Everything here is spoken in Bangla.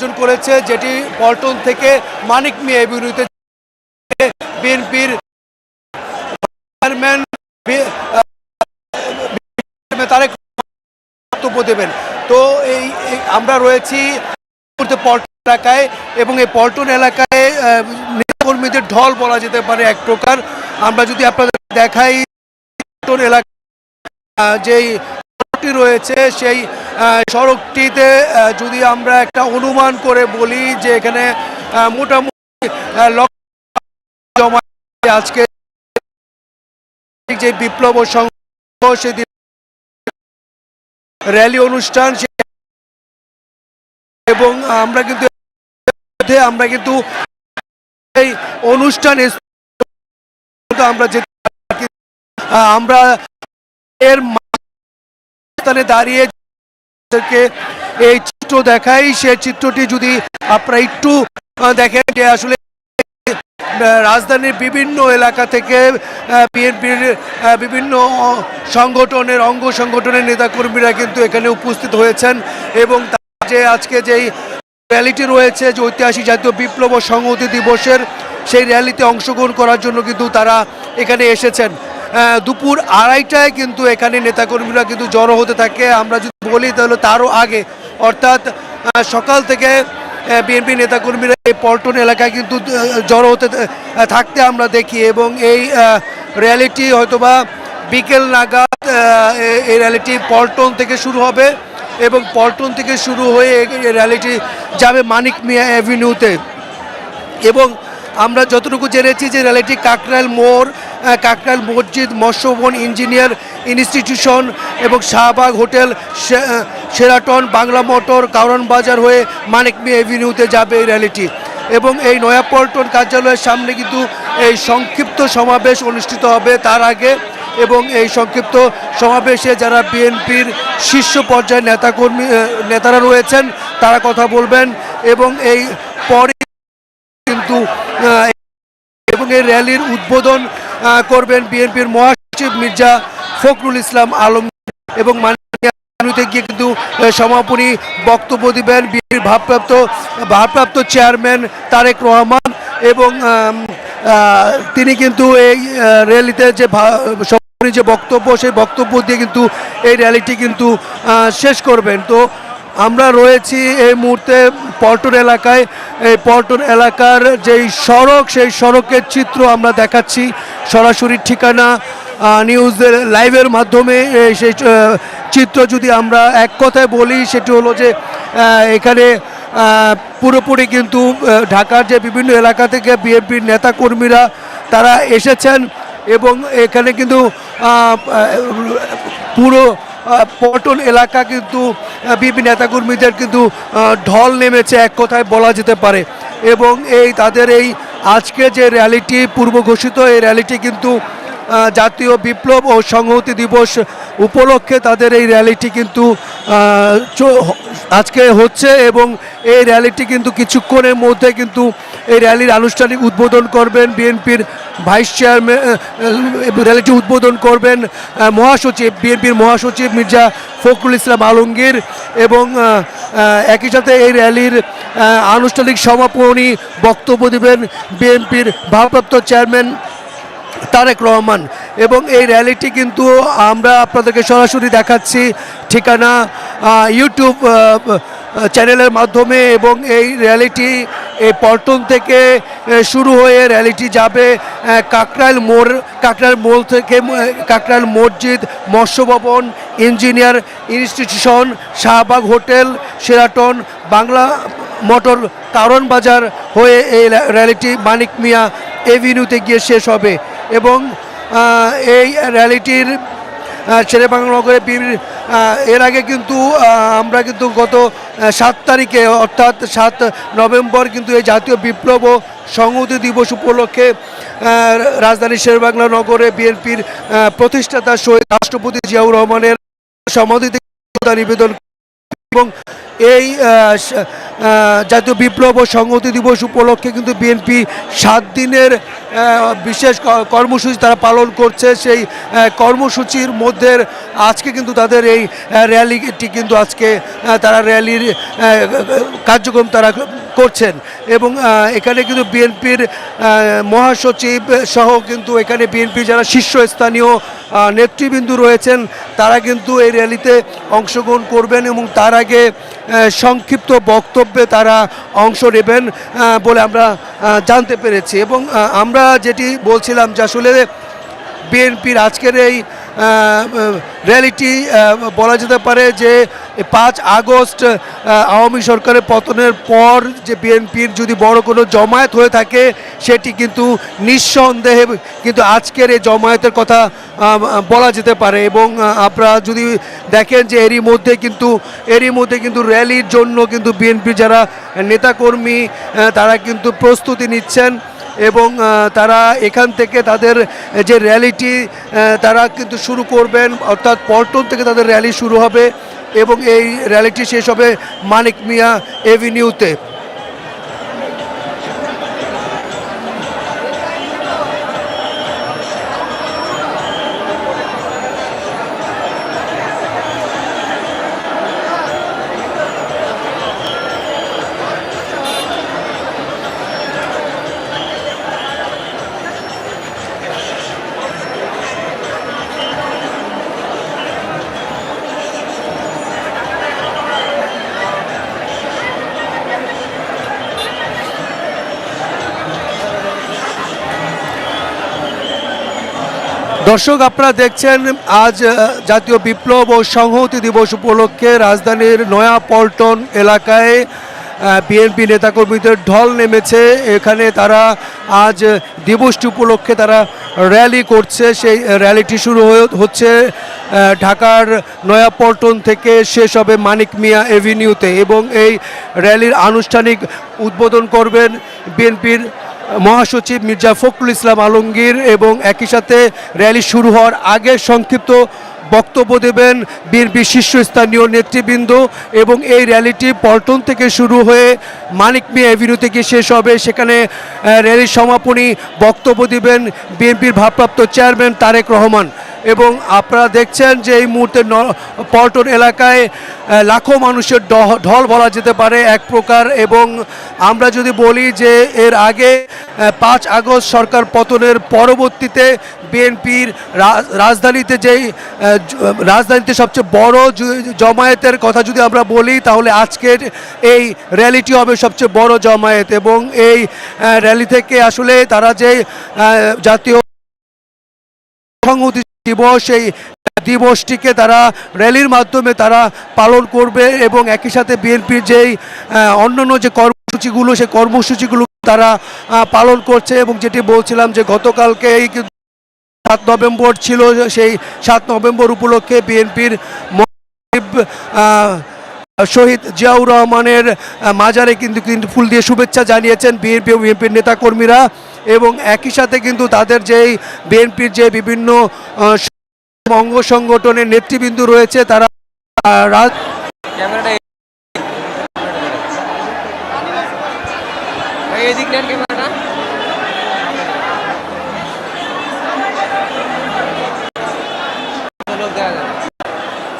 আয়োজন করেছে, যেটি পল্টন থেকে মানিক মিয়া এভিনিউতে বিএনপির তারেক বক্তব্য দেবেন। তো এই আমরা রয়েছি পল্টন এলাকায় এবং এই পল্টন এলাকায় নেতাকর্মীদের ঢল বলা যেতে পারে এক প্রকার। আমরা যদি আপনাদের দেখাই পল্টন এলাকা যেই সড়কটি রয়েছে, সেই সড়কটিতে যদি আমরা একটা অনুমান করে বলি যে এখানে মোটামুটি জমা আজকে যে বিপ্লব সংঘ সেদিন র্যালি অনুষ্ঠান এবং আমরা কিন্তু আমরা কিন্তু এই অনুষ্ঠানে আমরা যে আমরা এর স্থানে দাঁড়িয়ে এই চিত্র দেখাই। সে চিত্রটি যদি আপনারা একটু দেখেন যে আসলে রাজধানীর বিভিন্ন এলাকা থেকে বিএনপির বিভিন্ন সংগঠনের, অঙ্গ সংগঠনের নেতাকর্মীরা কিন্তু এখানে উপস্থিত হয়েছেন এবং যে আজকে যেই র্যালিটি রয়েছে, যে ঐতিহাসিক জাতীয় বিপ্লব ও সংহতি দিবসের সেই র্যালিতে অংশগ্রহণ করার জন্য কিন্তু তারা এখানে এসেছেন। দুপুর আড়াইটায় কিন্তু এখানে নেতাকর্মীরা কিন্তু জড়ো হতে থাকে। আমরা যদি বলি তাহলে তারও আগে, অর্থাৎ সকাল থেকে বিএনপি নেতাকর্মীরা এই পল্টন এলাকায় কিন্তু জড়ো হতে থাকতে আমরা দেখি এবং এই র্যালিটি হয়তোবা বিকেল নাগাদ এই র্যালিটি পল্টন থেকে শুরু হবে এবং পল্টন থেকে শুরু হয়ে র্যালিটি যাবে মানিক মিয়া অ্যাভিনিউতে এবং আমরা যতটুকু জেনেছি যে র্যালিটি কাকরাইল মোড় কাকরাইল মসজিদ মৎস্যভবন ইঞ্জিনিয়ার ইনস্টিটিউশন এবং Shahbagh hotel Sheraton, Bangla motor Karwan Bazar হয়ে মানিক মিয়া এভিনিউতে যাবে এই র্যালিটি। এবং এই নয়াপল্টন কার্যালয়ের সামনে কিন্তু এই সংক্ষিপ্ত সমাবেশ অনুষ্ঠিত হবে তার আগে এবং এই সংক্ষিপ্ত সমাবেশে যারা বিএনপির শীর্ষ পর্যায়ের নেতাকর্মী নেতারা রয়েছেন, তারা কথা বলবেন এবং এই পরে কিন্তু এবং এই র্যালির উদ্বোধন করবেন বিএনপির মহাসচিব মির্জা ফখরুল ইসলাম আলম এবং মাননীয় গিয়ে কিন্তু সমাপনী বক্তব্য দিবেন বিএনপির ভারপ্রাপ্ত ভারপ্রাপ্ত চেয়ারম্যান তারেক রহমান এবং তিনি কিন্তু এই র্যালিতে যে সমাপনী যে বক্তব্য, সেই বক্তব্য দিয়ে কিন্তু এই র্যালিটি কিন্তু শেষ করবেন। তো আমরা রয়েছি এই মুহূর্তে পল্টন এলাকায়। এই পল্টন এলাকার যেই সড়ক, সেই সড়কের চিত্র আমরা দেখাচ্ছি। সরাসরি ঠিকানা নিউজের লাইভের মাধ্যমে সেই চিত্র যদি আমরা এক কথায় বলি, সেটি হলো যে এখানে পুরোপুরি কিন্তু ঢাকার যে বিভিন্ন এলাকা থেকে বিএনপির নেতাকর্মীরা তারা এসেছেন এবং এখানে কিন্তু পুরো পল্টন এলাকা কিন্তু বিপি নেতাকর্মীদের কিন্তু ঢল নেমেছে, এক কথায় বলা যেতে পারে। এবং এই তাদের এই আজকে যে র্যালিটি পূর্ব ঘোষিত এই র্যালিটি কিন্তু জাতীয় বিপ্লব ও সংহতি দিবস উপলক্ষে তাদের এই র্যালিটি কিন্তু আজকে হচ্ছে এবং এই র্যালিটি কিন্তু কিছুক্ষণের মধ্যে কিন্তু এই র্যালির আনুষ্ঠানিক উদ্বোধন করবেন বিএনপির ভাইস চেয়ারম্যান র্যালিটি উদ্বোধন করবেন মহাসচিব, বিএনপির মহাসচিব মির্জা ফখরুল ইসলাম আলমগীর এবং একই সাথে এই র্যালির আনুষ্ঠানিক সমাপনী বক্তব্য দেবেন বিএনপির ভারপ্রাপ্ত চেয়ারম্যান তারেক রহমান। এবং এই র্যালিটি কিন্তু আমরা আপনাদেরকে সরাসরি দেখাচ্ছি ঠিকানা ইউটিউব চ্যানেলের মাধ্যমে এবং এই র্যালিটি এই পল্টন থেকে শুরু হয়ে র্যালিটি যাবে কাকরাইল মোড় কাকরাইল মোড় থেকে Kakrail Masjid, Matsya Bhaban, engineer institution, Shahbagh hotel, Sheraton, Bangla motor Karwan Bazar হয়ে এই র্যালিটি মানিক মিয়া এভিনিউতে গিয়ে শেষ হবে। এবং এই র্যালিটির শেরে বাংলা নগরে এর আগে কিন্তু আমরা কিন্তু গত সাত তারিখে অর্থাৎ সাত নভেম্বর কিন্তু এই জাতীয় বিপ্লব ও সংহতি দিবস উপলক্ষে আহ, রাজধানীর শেরবাংলা নগরে বিএনপির প্রতিষ্ঠাতা শহীদ রাষ্ট্রপতি জিয়াউর রহমানের সমাধিতে নিবেদন এবং এই জাতীয় বিপ্লব ও সংহতি দিবস উপলক্ষে কিন্তু বিএনপি সাত দিনের বিশেষ কর্মসূচি তারা পালন করছে। সেই কর্মসূচির মধ্যে আজকে কিন্তু তাদের এই র্যালিটি কিন্তু আজকে তারা র্যালির কার্যক্রম তারা করছেন। এবং এখানে কিন্তু বিএনপির মহাসচিব সহ কিন্তু এখানে বিএনপি যারা শীর্ষস্থানীয় নেতৃবৃন্দ রয়েছেন, তারা কিন্তু এই র্যালিতে অংশগ্রহণ করবেন এবং তার আগে সংক্ষিপ্ত বক্তব্যে তারা অংশ নেবেন বলে আমরা জানতে পেরেছি। এবং আমরা যেটি বলছিলাম যে আসলে বিএনপির আজকের এই র্যালিটি বলা যেতে পারে যে পাঁচ আগস্ট আওয়ামী সরকারের পতনের পর যে বিএনপির যদি বড় কোনো জমায়েত হয়ে থাকে, সেটি কিন্তু নিঃসন্দেহে কিন্তু আজকের এই জমায়েতের কথা বলা যেতে পারে। এবং আপনারা যদি দেখেন যে এরই মধ্যে কিন্তু, এরই মধ্যে কিন্তু র্যালির জন্য কিন্তু বিএনপির যারা নেতাকর্মী তারা কিন্তু প্রস্তুতি নিচ্ছেন এবং তারা এখান থেকে তাদের যে র্যালিটি তারা কিন্তু শুরু করবেন, অর্থাৎ পল্টন থেকে তাদের র্যালি শুরু হবে। এবং এই র্যালিটি শেষ হবে মানিক মিয়া এভিনিউতে। দর্শক, আপনারা দেখছেন আজ জাতীয় বিপ্লব ও সংহতি দিবস উপলক্ষে রাজধানীর নয়া পল্টন এলাকায় বিএনপি নেতাকর্মীদের ঢল নেমেছে। এখানে তারা আজ দিবসটি উপলক্ষে তারা র্যালি করছে। সেই র্যালিটি শুরু হচ্ছে ঢাকার নয়াপল্টন থেকে শেষ হবে মানিক মিয়া এভিনিউতে এবং এই র্যালির আনুষ্ঠানিক উদ্বোধন করবেন বিএনপির মহাসচিব মির্জা ফখরুল ইসলাম আলমগীর এবং একই সাথে র্যালি শুরু হওয়ার আগে সংক্ষিপ্ত বক্তব্য দেবেন বিএনপির শীর্ষস্থানীয় নেতৃবৃন্দ এবং এই র্যালিটি পল্টন থেকে শুরু হয়ে মানিক মিয়া অ্যাভিনিউ থেকে শেষ হবে। সেখানে র্যালির সমাপনী বক্তব্য দেবেন বিএনপির ভারপ্রাপ্ত চেয়ারম্যান তারেক রহমান। এবং আপনারা দেখছেন যে এই মুহূর্তে পল্টন এলাকায় লাখো মানুষের ঢল বলা যেতে পারে এক প্রকার এবং আমরা যদি বলি যে এর আগে পাঁচ আগস্ট সরকার পতনের পরবর্তীতে বিএনপির রাজধানীতে যেই রাজধানীতে সবচেয়ে বড় জমায়েতের কথা যদি আমরা বলি, তাহলে আজকের এই র্যালিটি হবে সবচেয়ে বড় জমায়েত এবং এই র্যালি থেকে আসলে তারা যে জাতীয় সংহতি দিবস এই দিবসটিকে তারা র্যালির মাধ্যমে তারা পালন করবে এবং একই সাথে বিএনপির যেই অন্যান্য যে কর্মসূচিগুলো, সেই কর্মসূচিগুলো তারা পালন করছে এবং যেটি বলছিলাম যে গতকালকে এই সাত নভেম্বর ছিল, সেই সাত নভেম্বর উপলক্ষে বিএনপির শহীদ জিয়াউর রহমানের মাজারে কিন্তু কিন্তু ফুল দিয়ে শুভেচ্ছা জানিয়েছেন বিএনপি ও বিএনপির নেতাকর্মীরা। এবং একই সাথে কিন্তু তাদের যেই বিএনপির যে বিভিন্ন অঙ্গ সংগঠনের নেতৃবৃন্দ রয়েছে তারা